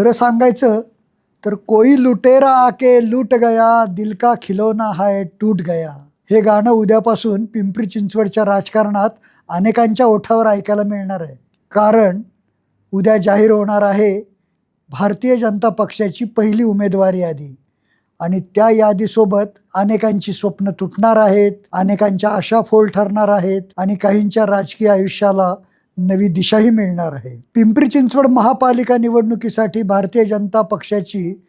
खरं सांगायचं तर कोई लुटेरा आके लूट गया दिल का खिलौना हाय टूट गया. हे गाणं उद्यापासून पिंपरी चिंचवडच्या राजकारणात अनेकांच्या ओठावर ऐकायला मिळणार आहे. कारण उद्या जाहीर होणार आहे भारतीय जनता पक्षाची पहिली उमेदवारी यादी. आणि त्या यादीसोबत अनेकांची स्वप्न तुटणार आहेत अनेकांच्या आशा फोल ठरणार आहेत आणि काहींच्या राजकीय आयुष्याला नवी दिशाही मिळणार आहे. पिंपरी चिंचवड महापालिका निवडणुकीसाठी भारतीय जनता पक्षाची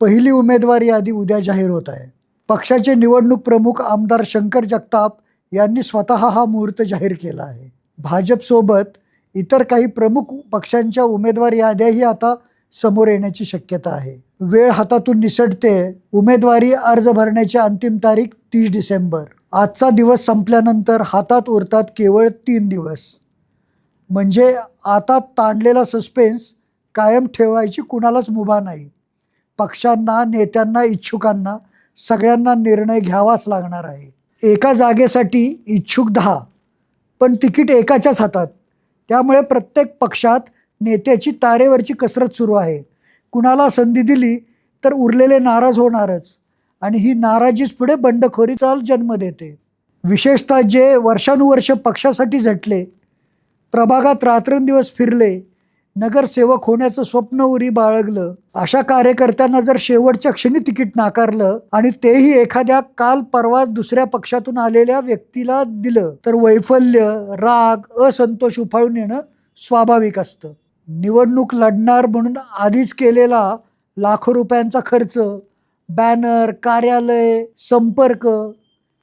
पहिली उमेदवारी यादी उद्या जाहीर होत आहे. पक्षाचे निवडणूक प्रमुख आमदार शंकर जगताप यांनी स्वतः हा मुहूर्त जाहीर केला आहे. भाजपसोबत इतर काही प्रमुख पक्षांच्या उमेदवार याद्याही आता समोर येण्याची शक्यता आहे. वेळ हातातून निसटते उमेदवारी अर्ज भरण्याची अंतिम तारीख तीस डिसेंबर. आजचा दिवस संपल्यानंतर हातात उरतात केवळ तीन दिवस. म्हणजे आता ताणलेला सस्पेन्स कायम ठेवायची कुणालाच मुभा नाही. पक्षांना नेत्यांना इच्छुकांना सगळ्यांना निर्णय घ्यावाच लागणार आहे. एका जागेसाठी इच्छुक दहा पण तिकीट एकाच्याच हातात. त्यामुळे प्रत्येक पक्षात नेत्याची तारेवरची कसरत सुरू आहे. कुणाला संधी दिली तर उरलेले नाराज होणारच आणि ही नाराजीच पुढे बंडखोरीचा जन्म देते. विशेषतः जे वर्षानुवर्ष पक्षासाठी झटले प्रभागात रात्रंदिवस फिरले नगरसेवक होण्याचं स्वप्न उरी बाळगलं. अशा कार्यकर्त्यांना जर शेवटच्या क्षणी तिकीट नाकारलं आणि तेही एखाद्या काल परवा दुसऱ्या पक्षातून आलेल्या व्यक्तीला दिलं तर वैफल्य राग असंतोष उफाळून येणं स्वाभाविक असतं. निवडणूक लढणार म्हणून आधीच केलेला लाखो रुपयांचा खर्च बॅनर कार्यालय संपर्क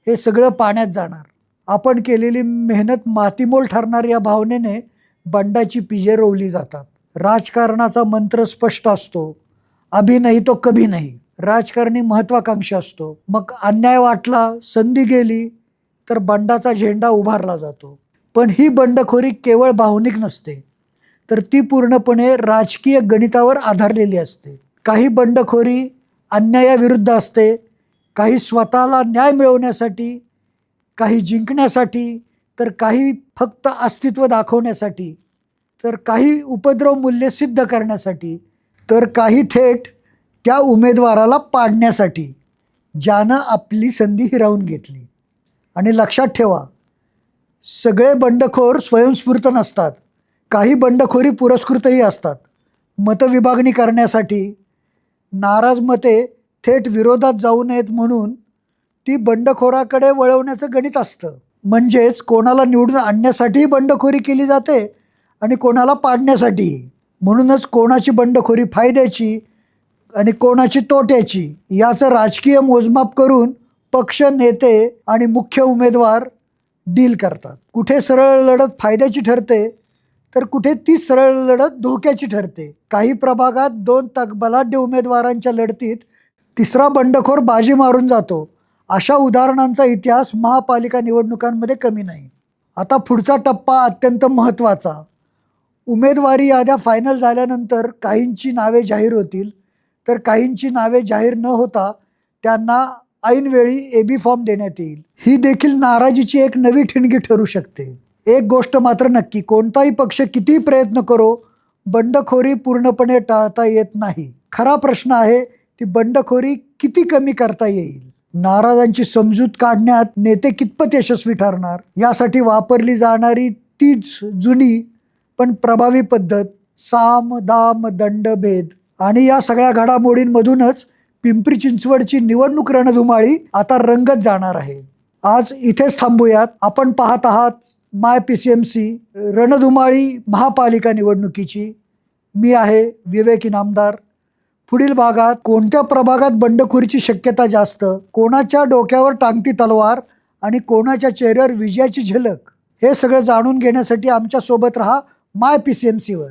हे सगळं पाण्यात जाणार. आपण केलेली मेहनत मातीमोल ठरणार या भावनेने बंडाची पिजे रोवली जातात. राजकारणाचा मंत्र स्पष्ट असतो. अभी नाही तो कभी नाही. राजकारणी महत्वाकांक्षी असतो. मग अन्याय वाटला संधी गेली तर बंडाचा झेंडा उभारला जातो. पण ही बंडखोरी केवळ भावनिक नसते तर ती पूर्णपणे राजकीय गणितावर आधारलेली असते. काही बंडखोरी अन्यायाविरुद्ध असते काही स्वतःला न्याय मिळवण्यासाठी काही जिंकण्यासाठी तर काही फक्त अस्तित्व दाखवण्यासाठी तर काही उपद्रव मूल्य सिद्ध करण्यासाठी तर काही थेट त्या उमेदवाराला पाडण्यासाठी ज्यानं आपली संधी हिरावून घेतली. आणि लक्षात ठेवा सगळे बंडखोर स्वयंस्फूर्त नसतात. काही बंडखोरी पुरस्कृतही असतात. मतविभागणी करण्यासाठी नाराज मते थेट विरोधात जाऊ नयेत म्हणून ती बंडखोराकडे वळवण्याचं गणित असतं. म्हणजेच कोणाला निवडून आणण्यासाठीही बंडखोरी केली जाते आणि कोणाला पाडण्यासाठी. म्हणूनच कोणाची बंडखोरी फायद्याची आणि कोणाची तोट्याची याचं राजकीय मोजमाप करून पक्ष नेते आणि मुख्य उमेदवार डील करतात. कुठे सरळ लढत फायद्याची ठरते तर कुठे ती सरळ लढत धोक्याची ठरते. काही प्रभागात दोन तक बलाढ्य उमेदवारांच्या लढतीत तिसरा बंडखोर बाजी मारून जातो. अशा उदाहरणांचा इतिहास महापालिका निवडणुकांमध्ये कमी नाही. आता पुढचा टप्पा अत्यंत महत्त्वाचा. उमेदवारी याद्या फायनल झाल्यानंतर काहींची नावे जाहीर होतील. तर काहींची नावे जाहीर न होता त्यांना ऐनवेळी ए बी फॉर्म देण्यात येईल. ही देखील नाराजीची एक नवी ठिणगी ठरू शकते. एक गोष्ट मात्र नक्की कोणताही पक्ष कितीही प्रयत्न करो बंडखोरी पूर्णपणे टाळता येत नाही. खरा प्रश्न आहे ती बंडखोरी किती कमी करता येईल? नाराजांची समजूत काढण्यात नेते कितपत यशस्वी ठरणार? यासाठी वापरली जाणारी तीच जुनी पण प्रभावी पद्धत साम दाम दंड भेद. आणि या सगळ्या घडामोडींमधूनच पिंपरी चिंचवडची निवडणूक रणधुमाळी आता रंगत जाणार आहे. आज इथेच थांबूयात. आपण पाहत आहात my P C M C रणधुमाळी महापालिका निवडणुकीची. मी आहे विवेक इनामदार पुढील भागात कोणत्या प्रभागात बंडखोरीची शक्यता जास्त? कोणाच्या डोक्यावर टांगती तलवार आणि कोणाच्या चेहऱ्यावर विजयाची झलक? हे सगळं जाणून घेण्यासाठी आमच्यासोबत रहा राहा माय पी सी एम सीवर